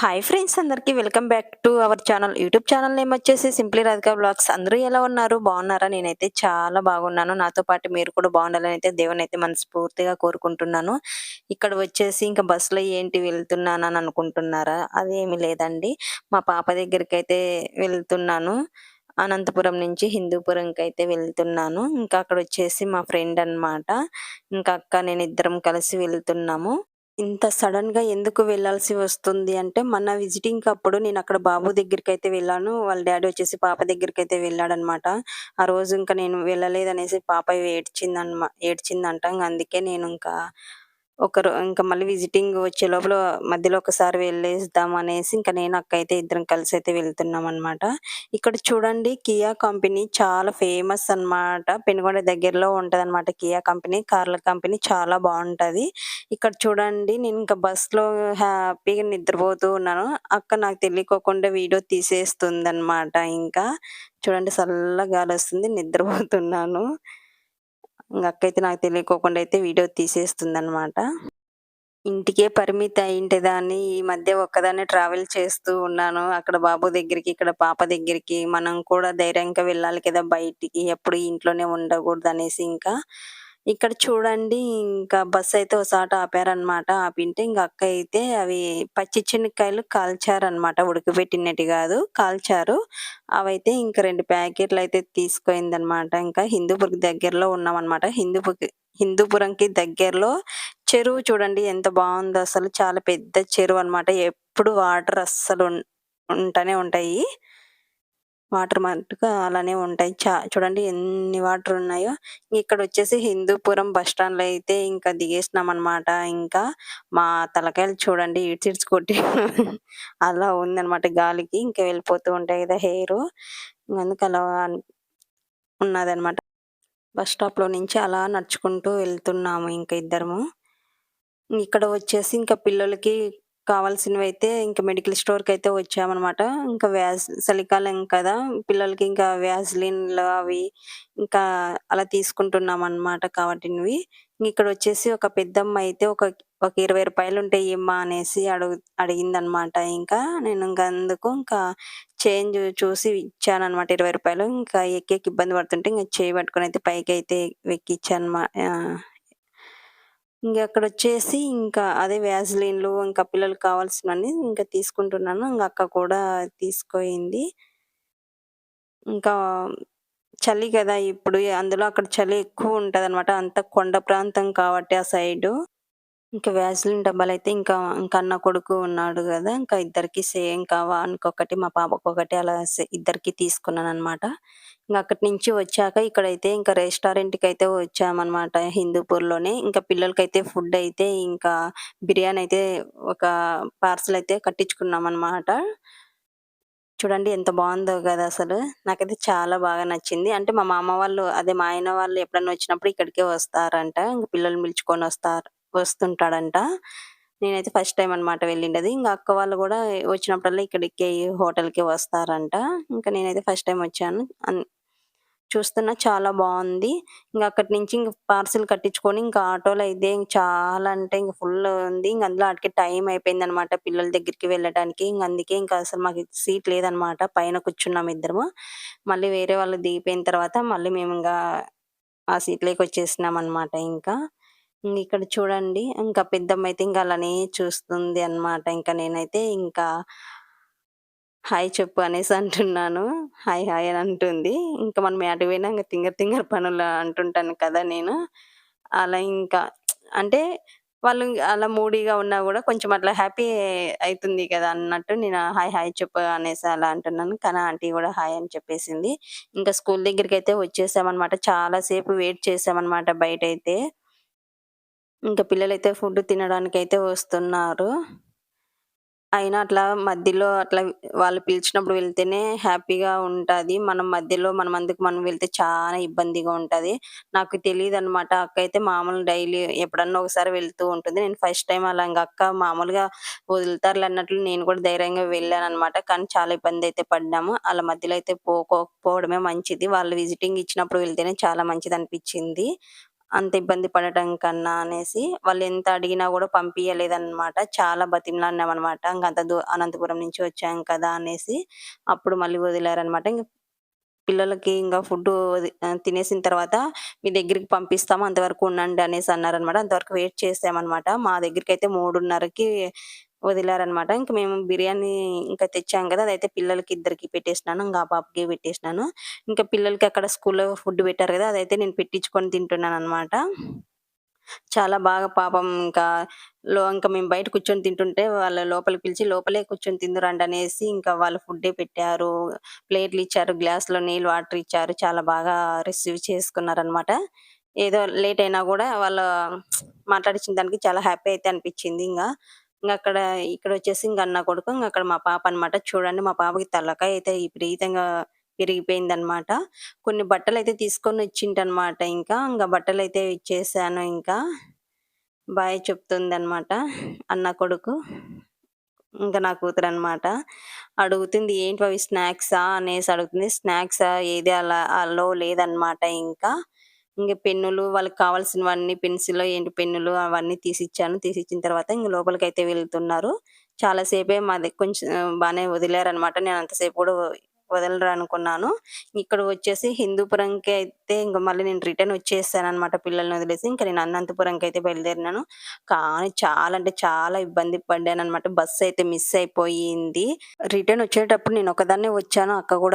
Hi friends అందరికీ welcome back to our channel YouTube channel name వచ్చేసి simply Radhika blogs అందరూ ఎలా ఉన్నారు? బాగున్నారా? నేనైతే చాలా బాగున్నాను. నాతో పాటు మీరు కూడా బాగుండాలని అయితే దేవుని అయితే మనస్ఫూర్తిగా కోరుకుంటున్నాను. ఇక్కడ వచ్చేసి ఇంకా బస్సులో ఏంటి వెళ్తున్నాను అని అనుకుంటున్నారా? అదేమి లేదండి. మా పాప దగ్గరికి అయితే వెళ్తున్నాను. అనంతపురం నుంచి హిందూపురంకి అయితే వెళ్తున్నాను. ఇంకా అక్కడ వచ్చేసి మా ఫ్రెండ్ అన్నమాట. ఇంకా అక్క నేను ఇద్దరం కలిసి వెళ్తున్నాము. ఇంత సడన్‌గా ఎందుకు వెళ్ళాల్సి వస్తుంది అంటే, మన విజిటింగ్ అప్పుడు నేను అక్కడ బాబు దగ్గరికి అయితే వెళ్ళాను. వాళ్ళ డాడీ వచ్చేసి పాప దగ్గరికైతే వెళ్ళాడనమాట. ఆ రోజు ఇంకా నేను వెళ్ళలేదనేసి పాప ఏడ్చిందనమా ఏడ్చిందంట. అందుకే నేను ఇంకా ఒకరు ఇంకా మళ్ళీ విజిటింగ్ వచ్చే లోపల మధ్యలో ఒకసారి వెళ్ళేద్దాం అనేసి ఇంకా నేను అక్క అయితే ఇద్దరం కలిసి అయితే వెళ్తున్నాం అనమాట ఇక్కడ చూడండి కియా కంపెనీ చాలా ఫేమస్ అన్నమాట. పెనుగొండ దగ్గరలో ఉంటదన్నమాట కియా కంపెనీ కార్ల కంపెనీ చాలా బాగుంటది. ఇక్కడ చూడండి నేను ఇంకా బస్లో హ్యాపీగా నిద్రపోతూ ఉన్నాను. అక్క నాకు తెలియకోకుండా వీడియో తీసేస్తుంది అనమాట ఇంకా. చూడండి చల్లగా గాలి వస్తుంది నిద్రపోతున్నాను. ఇంక అక్కయితే నాకు తెలియకోకుండా అయితే వీడియో తీసేస్తుందనమాట. ఇంటికే పరిమిత అయింటిదాన్ని ఈ మధ్య ఒక్కదాన్ని ట్రావెల్ చేస్తూ ఉన్నాను. అక్కడ బాబు దగ్గరికి, ఇక్కడ పాప దగ్గరికి. మనం కూడా ధైర్యంగా వెళ్ళాలి కదా బయటికి. ఎప్పుడు ఇంట్లోనే ఉండకూడదు అనేసి ఇంకా. ఇక్కడ చూడండి ఇంకా బస్ అయితే ఒకసాట ఆపారనమాట. ఆపింటే ఇంకా అక్క అయితే అవి పచ్చి చెనక్కాయలు కాల్చారనమాట. ఉడకబెట్టినట్టు కాదు కాల్చారు. అవైతే ఇంక 2 ప్యాకెట్లయితే తీసుకుపోయిందనమాట. ఇంకా హిందూపురం దగ్గరలో ఉన్నామన్నమాట హిందూపుకి హిందూపురంకి దగ్గరలో చెరువు చూడండి ఎంత బాగుందో అసలు. చాలా పెద్ద చెరువు అనమాట ఎప్పుడు వాటర్ అస్సలు ఉంటానే ఉంటాయి. వాటర్ మట్టుకు అలానే ఉంటాయి. చా చూడండి ఎన్ని వాటర్ ఉన్నాయో. ఇక్కడ వచ్చేసి హిందూపురం బస్ స్టాండ్‌లో అయితే ఇంకా దిగేసినామనమాట. ఇంకా మా తలకాయలు చూడండి ఇడ్స్ కొట్టి అలా ఉందనమాట గాలికి. ఇంకా వెళ్ళిపోతూ ఉంటాయి కదా హెయిర్ అందుకు అలా ఉన్నదనమాట. బస్ స్టాప్‌లో నుంచి అలా నడుచుకుంటూ వెళ్తున్నాము ఇంకా ఇద్దరము. ఇక్కడ వచ్చేసి ఇంకా పిల్లలకి కావాల్సినవైతే ఇంకా మెడికల్ స్టోర్‌కైతే వచ్చామనమాట. ఇంకా వ్యాస్ చలికాలం కదా! పిల్లలకి ఇంకా వ్యాస్‌లిన్‌లు అవి ఇంకా అలా తీసుకుంటున్నామనమాట ఇక్కడ వచ్చేసి ఒక పెద్దమ్మ అయితే ఒక ఒక ఇరవై రూపాయలు ఉంటాయి ఇమ్మా అనేసి అడుగు అడిగిందనమాట ఇంకా. నేను ఇంకా అందుకు ఇంకా చేంజ్ చూసి ఇచ్చాను అనమాట ఇరవై రూపాయలు ఇంకా ఎక్కేకి ఇబ్బంది పడుతుంటే ఇంకా చేయి పట్టుకొని అయితే పైకి అయితే ఎక్కిచ్చాను ఇంకా అక్కడ వచ్చేసి ఇంకా అదే వ్యాజ్లీన్లు ఇంకా పిల్లలు కావాల్సినవన్నీ ఇంకా తీసుకుంటున్నాను. ఇంకా అక్క కూడా తీసుకోయింది. ఇంకా చలి కదా ఇప్పుడు అందులో అక్కడ చలి ఎక్కువ ఉంటదన్నమాట అంత కొండ ప్రాంతం కాబట్టి ఆ సైడు. ఇంకా వేసవిన్ డబ్బాలు అయితే ఇంకా ఇంకా అన్న కొడుకు ఉన్నాడు కదా ఇంకా ఇద్దరికి సేమ్ వానికొకటి, మా పాపకొకటి అలా సే తీసుకున్నాను అనమాట ఇంకా అక్కడి నుంచి వచ్చాక ఇక్కడైతే ఇంకా రెస్టారెంట్‌కైతే వచ్చామనమాట హిందూపూర్‌లోనే. ఇంకా పిల్లలకైతే ఫుడ్ అయితే ఇంకా బిర్యానీ అయితే ఒక పార్సెల్ అయితే కట్టించుకున్నామనమాట. చూడండి ఎంత బాగుందో కదా అసలు. నాకైతే చాలా బాగా నచ్చింది. అంటే మా మామ వాళ్ళు అదే మా ఆయన వాళ్ళు ఎప్పుడన్నా వచ్చినప్పుడు ఇక్కడికే వస్తారంట. ఇంక పిల్లల్ని పిలుచుకొని వస్తారు వస్తుంటాడంట. నేనైతే ఫస్ట్ టైం అనమాట వెళ్ళిండది ఇంకా అక్క వాళ్ళు కూడా వచ్చినప్పుడల్లా ఇక్కడికే హోటల్కి వస్తారంట. ఇంకా నేనైతే ఫస్ట్ టైం వచ్చాను. చూస్తున్నా చాలా బాగుంది ఇంకా అక్కడి నుంచి ఇంక పార్సెల్ కట్టించుకొని ఇంకా ఆటోలు అయితే చాలా అంటే ఇంక ఫుల్ ఉంది. ఇంక అందులో ఆటికి టైం అయిపోయింది అనమాట పిల్లల దగ్గరికి వెళ్ళడానికి ఇంక అందుకే ఇంకా అసలు మాకు సీట్ లేదనమాట. పైన కూర్చున్నాం ఇద్దరము. మళ్ళీ వేరే వాళ్ళు దిగిపోయిన తర్వాత మళ్ళీ మేము ఇంకా ఆ సీట్‌లోకి వచ్చేసినామనమాట ఇంకా. ఇక్కడ చూడండి ఇంకా పెద్దమ్మ అయితే ఇంకా అలానే చూస్తుంది అనమాట. ఇంకా నేనైతే ఇంకా హాయ్ చెప్పు అనేసి అంటున్నాను. హాయ్ హాయ్ అని అంటుంది. ఇంకా మనం ఎటు పోయినా ఇంకా తింగర్ తింగర్ పనులు అంటుంటాను కదా నేను. అలా ఇంకా అంటే వాళ్ళు అలా మూడీగా ఉన్నా కూడా కొంచెం అట్లా హ్యాపీ అవుతుంది కదా అన్నట్టు నేను హాయ్ హాయ్ చెప్పు అనేసి అలా అంటున్నాను. కానీ ఆంటీ కూడా హాయ్ అని చెప్పేసింది. ఇంకా స్కూల్ దగ్గరికి వచ్చేసామనమాట. చాలా సేపు వెయిట్ చేసామనమాట బయట అయితే ఇంక పిల్లలైతే ఫుడ్ తినడానికి అయితే వస్తున్నారు. అయినా అట్లా మధ్యలో అట్లా వాళ్ళు పిలిచినప్పుడు వెళ్తేనే హ్యాపీగా ఉంటుంది మనం మధ్యలో మన అందుకు మనం వెళ్తే చాలా ఇబ్బందిగా ఉంటుంది నాకు తెలియదు అనమాట అక్క అయితే మామూలు డైలీ ఎప్పుడన్నా ఒకసారి వెళ్తూ ఉంటుంది. నేను ఫస్ట్ టైం అలా ఇంకా అక్క మామూలుగా వదులుతారు అన్నట్లు నేను కూడా ధైర్యంగా వెళ్ళాను అనమాట కానీ చాలా ఇబ్బంది అయితే పడ్డాము. అలా మధ్యలో అయితే పోకోకపోవడమే మంచిది. వాళ్ళు విజిటింగ్ ఇచ్చినప్పుడు వెళ్తేనే చాలా మంచిది అనిపించింది అంత ఇబ్బంది పడటం కన్నా అనేసి వాళ్ళు ఎంత అడిగినా కూడా పంపించలేదన్నమాట చాలా బతిమలాడినామనమాట. ఇంకా అంత దూ అనంతపురం నుంచి వచ్చాం కదా అనేసి. అప్పుడు మళ్ళీ వదిలారనమాట. ఇంక పిల్లలకి ఇంకా ఫుడ్డు తినేసిన తర్వాత మీ దగ్గరికి పంపిస్తాము అంతవరకు ఉండండి అనేసి అన్నారనమాట. అంతవరకు వెయిట్ చేసామన్నమాట మా దగ్గరికి అయితే మూడున్నరకి వదిలారనమాట. ఇంక మేము బిర్యానీ ఇంకా తెచ్చాం కదా! అదైతే పిల్లలకి ఇద్దరికి పెట్టేసినాను. ఇంకా ఆ పాపకి పెట్టేసినాను. ఇంకా పిల్లలకి అక్కడ స్కూల్‌లో ఫుడ్ పెట్టారు కదా! అదైతే నేను పెట్టించుకొని తింటున్నాను అనమాట చాలా బాగా పాపం ఇంకా లో ఇంకా మేము బయట కూర్చొని తింటుంటే వాళ్ళ లోపలికి పిలిచి లోపలే కూర్చొని తిందురండి అనేసి ఇంకా వాళ్ళు ఫుడ్డే పెట్టారు. ప్లేట్లు ఇచ్చారు. గ్లాస్‌లో నీళ్ళు, వాటర్ ఇచ్చారు. చాలా బాగా రిసీవ్ చేసుకున్నారనమాట. ఏదో లేట్ అయినా కూడా వాళ్ళ మాట్లాడిచిన దానికి చాలా హ్యాపీ అయితే అనిపించింది ఇంకా ఇంకా అక్కడ ఇక్కడ వచ్చేసి ఇంక అన్న కొడుకు ఇంగ అక్కడ మా పాప అనమాట. చూడండి మా పాపకి తలకాయ అయితే విపరీతంగా పెరిగిపోయిందనమాట. కొన్ని బట్టలైతే తీసుకొనొచ్చింటనమాట ఇంకా. ఇంగ బట్టలైతే ఇచ్చేసాను ఇంకా. బాయ్ చెప్తుందనమాట అన్న కొడుకు. ఇంకా నా కూతురు అనమాట అడుగుతుంది ఏంటి అవి స్నాక్సా అనేసి అడుగుతుంది. స్నాక్సా ఏది అలా అలో లేదనమాట ఇంకా. ఇంక పెన్నులు వాళ్ళకి కావాల్సినవన్నీ పెన్సిల్ ఏంటి పెన్నులు అవన్నీ తీసిచ్చాను. తీసిచ్చిన తర్వాత ఇంక అయితే వెళ్తున్నారు. చాలా సేపే మాది కొంచెం బాగానే వదిలేరనమాట నేను అంతసేపు కూడా వదలరు అనుకున్నాను. ఇక్కడ వచ్చేసి హిందూపురంకి అయితే ఇంకా మళ్ళీ నేను రిటర్న్ వచ్చేసాననమాట పిల్లల్ని వదిలేసి. ఇంకా నేను అనంతపురంకైతే బయలుదేరినాను. కానీ చాలా అంటే చాలా ఇబ్బంది పడ్డాను అనమాట బస్సు అయితే మిస్ అయిపోయింది. రిటర్న్ వచ్చేటప్పుడు నేను ఒకదాన్నే వచ్చాను. అక్క కూడా